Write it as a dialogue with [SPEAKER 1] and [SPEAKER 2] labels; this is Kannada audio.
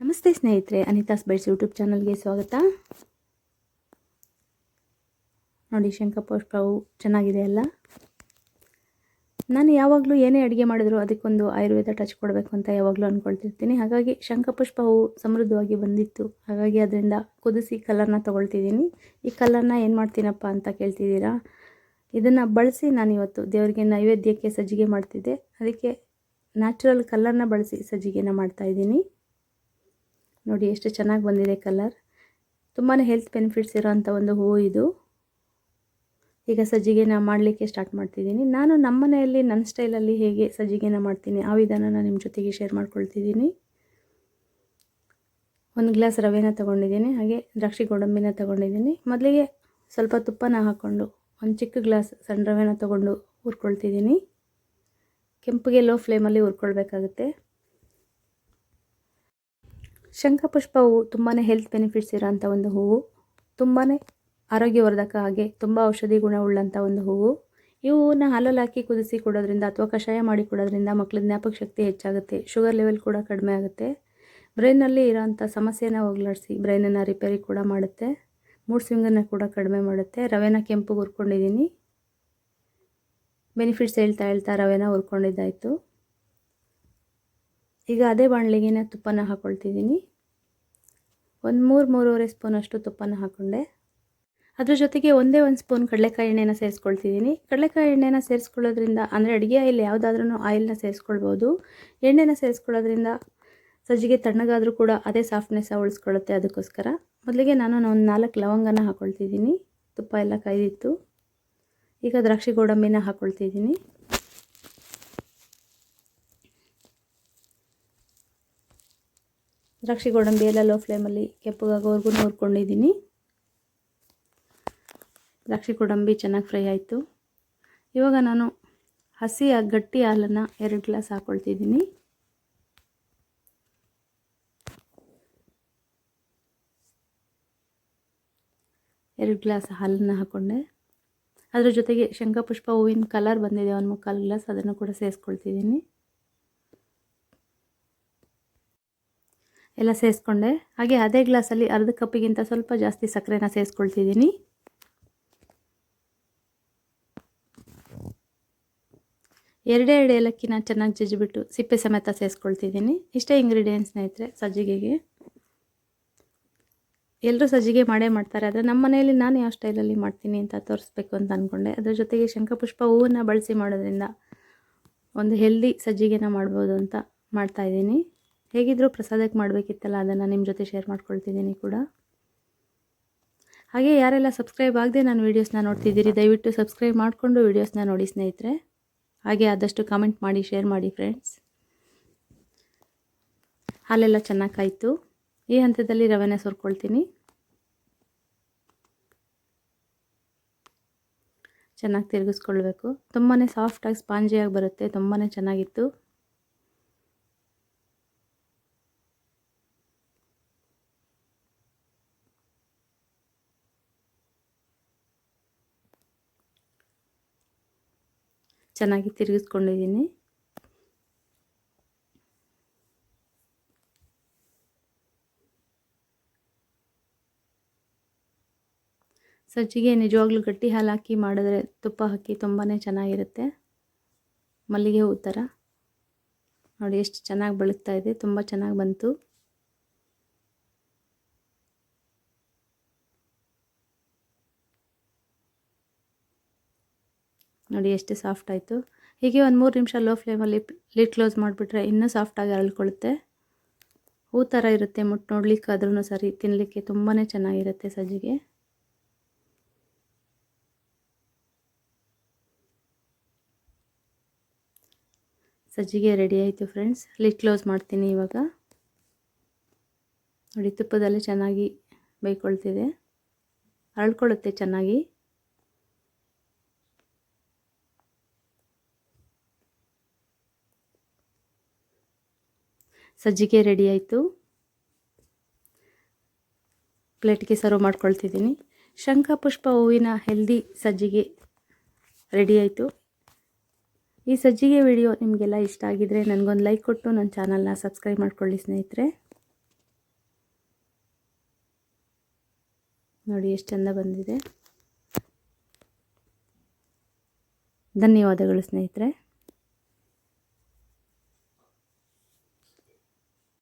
[SPEAKER 1] ನಮಸ್ತೆ ಸ್ನೇಹಿತರೆ, ಅನಿತಾಸ್ ಬೈಟ್ಸ್ ಯೂಟ್ಯೂಬ್ ಚಾನಲ್ಗೆ ಸ್ವಾಗತ. ನೋಡಿ ಶಂಖಪುಷ್ಪವು ಚೆನ್ನಾಗಿದೆ ಅಲ್ಲ? ನಾನು ಯಾವಾಗಲೂ ಏನೇ ಅಡುಗೆ ಮಾಡಿದ್ರು ಅದಕ್ಕೊಂದು ಆಯುರ್ವೇದ ಟಚ್ ಕೊಡಬೇಕು ಅಂತ ಯಾವಾಗಲೂ ಅಂದ್ಕೊಳ್ತಿರ್ತೀನಿ ಹಾಗಾಗಿ ಶಂಖಪುಷ್ಪವು ಸಮೃದ್ಧವಾಗಿ ಬಂದಿತ್ತು. ಹಾಗಾಗಿ ಅದರಿಂದ ಕುದಿಸಿ ಕಲರ್ನ ತೊಗೊಳ್ತಿದ್ದೀನಿ. ಈ ಕಲರ್ನ ಏನು ಮಾಡ್ತೀನಪ್ಪ ಅಂತ ಕೇಳ್ತಿದ್ದೀರಾ? ಇದನ್ನು ಬಳಸಿ ನಾನು ಇವತ್ತು ದೇವರಿಗೆ ನೈವೇದ್ಯಕ್ಕೆ ಸಜ್ಜಿಗೆ ಮಾಡ್ತಿದ್ದೆ. ಅದಕ್ಕೆ ನ್ಯಾಚುರಲ್ ಕಲರ್ನ ಬಳಸಿ ಸಜ್ಜಿಗೆನ ಮಾಡ್ತಾಯಿದ್ದೀನಿ ನೋಡಿ ಎಷ್ಟು ಚೆನ್ನಾಗಿ ಬಂದಿದೆ ಕಲರ್. ತುಂಬಾ ಹೆಲ್ತ್ ಬೆನಿಫಿಟ್ಸ್ ಇರೋವಂಥ ಒಂದು ಹೂವು ಇದು. ಈಗ ಸಜ್ಜಿಗೆನ ಮಾಡಲಿಕ್ಕೆ ಸ್ಟಾರ್ಟ್ ಮಾಡ್ತಿದ್ದೀನಿ. ನಾನು ನಮ್ಮ ಮನೆಯಲ್ಲಿ, ನನ್ನ ಸ್ಟೈಲಲ್ಲಿ ಹೇಗೆ ಸಜ್ಜಿಗೆನ ಮಾಡ್ತೀನಿ, ಆ ವಿಧಾನನ ನಿಮ್ಮ ಜೊತೆಗೆ ಶೇರ್ ಮಾಡ್ಕೊಳ್ತಿದ್ದೀನಿ. ಒಂದು ಗ್ಲಾಸ್ ರವೆನ ತೊಗೊಂಡಿದ್ದೀನಿ, ಹಾಗೆ ದ್ರಾಕ್ಷಿ ಗೋಡಂಬಿನ ತೊಗೊಂಡಿದ್ದೀನಿ. ಮೊದಲಿಗೆ ಸ್ವಲ್ಪ ತುಪ್ಪನ ಹಾಕ್ಕೊಂಡು ಒಂದು ಚಿಕ್ಕ ಗ್ಲಾಸ್ ಸಣ್ಣ ರವೆನ ತೊಗೊಂಡು ಹುರ್ಕೊಳ್ತಿದ್ದೀನಿ. ಕೆಂಪಿಗೆ ಲೋ ಫ್ಲೇಮಲ್ಲಿ ಹುರ್ಕೊಳ್ಬೇಕಾಗುತ್ತೆ. ಶಂಖಪುಷ್ಪವು ತುಂಬಾ ಹೆಲ್ತ್ ಬೆನಿಫಿಟ್ಸ್ ಇರೋಂಥ ಒಂದು ಹೂವು. ತುಂಬಾ ಆರೋಗ್ಯವರ್ಧಕ ಹಾಗೆ ತುಂಬ ಔಷಧಿ ಗುಣವುಳ್ಳಂಥ ಒಂದು ಹೂವು. ಈ ಹೂವನ್ನ ಹಾಲಲ್ಲಿ ಹಾಕಿ ಕುದಿಸಿ ಕೊಡೋದ್ರಿಂದ ಅಥವಾ ಕಷಾಯ ಮಾಡಿ ಕೊಡೋದ್ರಿಂದ ಮಕ್ಕಳ ಜ್ಞಾಪಕ ಶಕ್ತಿ ಹೆಚ್ಚಾಗುತ್ತೆ. ಶುಗರ್ ಲೆವೆಲ್ ಕೂಡ ಕಡಿಮೆ ಆಗುತ್ತೆ. ಬ್ರೈನಲ್ಲಿ ಇರೋಂಥ ಸಮಸ್ಯೆನ ಹೋಗ್ಲಾಡಿಸಿ ಬ್ರೈನನ್ನು ರಿಪೇರಿ ಕೂಡ ಮಾಡುತ್ತೆ. ಮೂಡ್ ಸ್ವಿಂಗನ್ನು ಕೂಡ ಕಡಿಮೆ ಮಾಡುತ್ತೆ. ರವೆನ ಕೆಂಪು ಹುರ್ಕೊಂಡಿದ್ದೀನಿ ಬೆನಿಫಿಟ್ಸ್ ಹೇಳ್ತಾ ಹೇಳ್ತಾ ರವೆನ ಹುರ್ಕೊಂಡಿದ್ದಾಯಿತು. ಈಗ ಅದೇ ಬಾಣಲಿಗೆನೆ ತುಪ್ಪನ ಹಾಕ್ಕೊಳ್ತಿದ್ದೀನಿ ಒಂದು ಮೂರು, ಮೂರುವರೆ ಸ್ಪೂನಷ್ಟು ತುಪ್ಪನ ಹಾಕ್ಕೊಂಡೆ ಅದ್ರ ಜೊತೆಗೆ ಒಂದೇ ಒಂದು ಸ್ಪೂನ್ ಕಡಲೆಕಾಯಿ ಎಣ್ಣೆನ ಸೇರಿಸ್ಕೊಳ್ತಿದ್ದೀನಿ. ಕಡಲೆಕಾಯಿ ಎಣ್ಣೆನ ಸೇರಿಸ್ಕೊಳ್ಳೋದ್ರಿಂದ ಅಂದರೆ ಅಡುಗೆ ಆಯಿಲ್ ಯಾವುದಾದ್ರೂ ಆಯಿಲ್ನ ಸೇರಿಸ್ಕೊಳ್ಬೋದು. ಎಣ್ಣೆನ ಸೇರಿಸ್ಕೊಳ್ಳೋದ್ರಿಂದ ಸಜ್ಜಿಗೆ ತಣ್ಣಗಾದರೂ ಕೂಡ ಅದೇ ಸಾಫ್ಟ್ನೆಸ್ಸ ಉಳಿಸ್ಕೊಳ್ಳುತ್ತೆ ಅದಕ್ಕೋಸ್ಕರ. ಮೊದಲಿಗೆ ನಾನು ಒಂದು ನಾಲ್ಕು ಲವಂಗನ ಹಾಕ್ಕೊಳ್ತಿದ್ದೀನಿ ತುಪ್ಪ ಎಲ್ಲ ಕಾಯ್ದಿತ್ತು. ಈಗ ದ್ರಾಕ್ಷಿ ಗೋಡಂಬಿನ ಹಾಕ್ಕೊಳ್ತಿದ್ದೀನಿ ದ್ರಾಕ್ಷಿ ಗೋಡಂಬಿ ಎಲ್ಲ ಲೋ ಫ್ಲೇಮಲ್ಲಿ ಕೆಂಪಗಾಗೋವರೆಗೂ ನೋಡ್ಕೊಂಡಿದ್ದೀನಿ. ದ್ರಾಕ್ಷಿ ಗೋಡಂಬಿ ಚೆನ್ನಾಗಿ ಫ್ರೈ ಆಯಿತು. ಇವಾಗ ನಾನು ಹಸಿ ಗಟ್ಟಿ ಹಾಲನ್ನು ಎರಡು ಗ್ಲಾಸ್ ಹಾಕ್ಕೊಳ್ತಿದ್ದೀನಿ ಎರಡು ಗ್ಲಾಸ್ ಹಾಲನ್ನು ಹಾಕ್ಕೊಂಡೆ ಅದರ ಜೊತೆಗೆ ಶಂಖಪುಷ್ಪ ಹೂವಿನ ಕಲರ್ ಬಂದಿದೆ. ಒಂದು ಮುಕ್ಕಾಲು ಗ್ಲಾಸ್ ಅದನ್ನು ಕೂಡ ಸೇರಿಸ್ಕೊಳ್ತಿದ್ದೀನಿ. ಎಲ್ಲ ಸೇರಿಸ್ಕೊಂಡೆ. ಹಾಗೆ ಅದೇ ಗ್ಲಾಸಲ್ಲಿ ಅರ್ಧ ಕಪ್ಪಿಗಿಂತ ಸ್ವಲ್ಪ ಜಾಸ್ತಿ ಸಕ್ಕರೆನ ಸೇರಿಸ್ಕೊಳ್ತಿದ್ದೀನಿ. ಎರಡೇ ಎರಡು ಏಲಕ್ಕಿನ ಚೆನ್ನಾಗಿ ಜಜ್ಜಿಬಿಟ್ಟು ಸಿಪ್ಪೆ ಸಮೇತ ಸೇರಿಸ್ಕೊಳ್ತಿದ್ದೀನಿ. ಇಷ್ಟೇ ಇಂಗ್ರೀಡಿಯೆಂಟ್ಸ್ ಸ್ನೇಹಿತರೆ, ಸಜ್ಜಿಗೆಗೆ. ಎಲ್ಲರೂ ಸಜ್ಜಿಗೆ ಮಾಡೇ ಮಾಡ್ತಾರೆ. ಆದರೆ ನಮ್ಮ ಮನೆಯಲ್ಲಿ ನಾನು ಯಾವ ಸ್ಟೈಲಲ್ಲಿ ಮಾಡ್ತೀನಿ ಅಂತ ತೋರಿಸ್ಬೇಕು ಅಂತ ಅಂದ್ಕೊಂಡೆ ಅದ್ರ ಜೊತೆಗೆ ಶಂಖಪುಷ್ಪ ಹೂವನ್ನು ಬಳಸಿ ಮಾಡೋದ್ರಿಂದ ಒಂದು ಹೆಲ್ದಿ ಸಜ್ಜಿಗೆನ ಮಾಡ್ಬೋದು ಅಂತ ಮಾಡ್ತಾಯಿದ್ದೀನಿ ಹೇಗಿದ್ದರೂ ಪ್ರಸಾದಕ್ಕೆ ಮಾಡಬೇಕಿತ್ತಲ್ಲ, ಅದನ್ನು ನಿಮ್ಮ ಜೊತೆ ಶೇರ್ ಮಾಡ್ಕೊಳ್ತಿದ್ದೀನಿ ಕೂಡ. ಹಾಗೆ ಯಾರೆಲ್ಲ ಸಬ್ಸ್ಕ್ರೈಬ್ ಆಗದೆ ನಾನು ವೀಡಿಯೋಸ್ನ ನೋಡ್ತಿದ್ದೀರಿ, ದಯವಿಟ್ಟು ಸಬ್ಸ್ಕ್ರೈಬ್ ಮಾಡಿಕೊಂಡು ವೀಡಿಯೋಸ್ನ ನೋಡಿ ಸ್ನೇಹಿತರೆ. ಹಾಗೆ ಆದಷ್ಟು ಕಮೆಂಟ್ ಮಾಡಿ ಶೇರ್ ಮಾಡಿ ಫ್ರೆಂಡ್ಸ್ ಹಾಲೆಲ್ಲ ಚೆನ್ನಾಗಿ ಕಾಯಿತು. ಈ ಹಂತದಲ್ಲಿ ರವೆನ ಸುರ್ಕೊಳ್ತೀನಿ. ಚೆನ್ನಾಗಿ ತಿರುಗಿಸ್ಕೊಳ್ಬೇಕು. ತುಂಬಾ ಸಾಫ್ಟಾಗಿ ಸ್ಪಾಂಜಿಯಾಗಿ ಬರುತ್ತೆ ತುಂಬಾ ಚೆನ್ನಾಗಿತ್ತು. ಚೆನ್ನಾಗಿ ತಿರುಗಿಸ್ಕೊಂಡಿದ್ದೀನಿ. ಸಜ್ಜಿಗೆ ನಿಜವಾಗ್ಲೂ ಗಟ್ಟಿ ಹಾಲು ಹಾಕಿ ಮಾಡಿದ್ರೆ ತುಪ್ಪ ಹಾಕಿ ತುಂಬಾ ಚೆನ್ನಾಗಿರುತ್ತೆ. ಮಲ್ಲಿಗೆ ಹೂ ಥರ. ನೋಡಿ, ಎಷ್ಟು ಚೆನ್ನಾಗಿ ಬೆಳಗ್ತಾ ಇದೆ. ತುಂಬ ಚೆನ್ನಾಗಿ ಬಂತು. ನೋಡಿ, ಎಷ್ಟು ಸಾಫ್ಟ್ ಆಯಿತು. ಹೀಗೆ ಒಂದು ಮೂರು ನಿಮಿಷ ಲೋ ಫ್ಲೇಮಲ್ಲಿ ಲಿಡ್ ಕ್ಲೋಸ್ ಮಾಡಿಬಿಟ್ರೆ ಇನ್ನೂ ಸಾಫ್ಟಾಗಿ ಅರಳ್ಕೊಳ್ಳುತ್ತೆ. ಹೂ ಥರ ಇರುತ್ತೆ ಮುಟ್ಟು ನೋಡ್ಲಿಕ್ಕೆ ಆದ್ರೂ ಸರಿ ತಿನ್ನಲಿಕ್ಕೆ ತುಂಬಾ ಚೆನ್ನಾಗಿರುತ್ತೆ ಸಜ್ಜಿಗೆ. ಸಜ್ಜಿಗೆ ರೆಡಿ ಆಯಿತು ಫ್ರೆಂಡ್ಸ್ ಲಿಡ್ ಕ್ಲೋಸ್ ಮಾಡ್ತೀನಿ ಇವಾಗ. ನೋಡಿ, ತುಪ್ಪದಲ್ಲಿ ಚೆನ್ನಾಗಿ ಬೇಯ್ಕೊಳ್ತಿದೆ. ಅರಳ್ಕೊಳ್ಳುತ್ತೆ ಚೆನ್ನಾಗಿ. ಸಜ್ಜಿಗೆ ರೆಡಿ ಆಯಿತು. ಪ್ಲೇಟ್ಗೆ ಸರ್ವ್ ಮಾಡ್ಕೊಳ್ತಿದ್ದೀನಿ. ಶಂಖಪುಷ್ಪ ಹೂವಿನ ಹೆಲ್ದಿ ಸಜ್ಜಿಗೆ ರೆಡಿ ಆಯಿತು. ಈ ಸಜ್ಜಿಗೆ ವಿಡಿಯೋ ನಿಮಗೆಲ್ಲ ಇಷ್ಟ ಆಗಿದರೆ ನನಗೊಂದು ಲೈಕ್ ಕೊಟ್ಟು ನನ್ನ ಚಾನಲ್ನ ಸಬ್ಸ್ಕ್ರೈಬ್ ಮಾಡ್ಕೊಳ್ಳಿ ಸ್ನೇಹಿತರೆ. ನೋಡಿ ಎಷ್ಟು ಚೆಂದ ಬಂದಿದೆ. ಧನ್ಯವಾದಗಳು ಸ್ನೇಹಿತರೆ.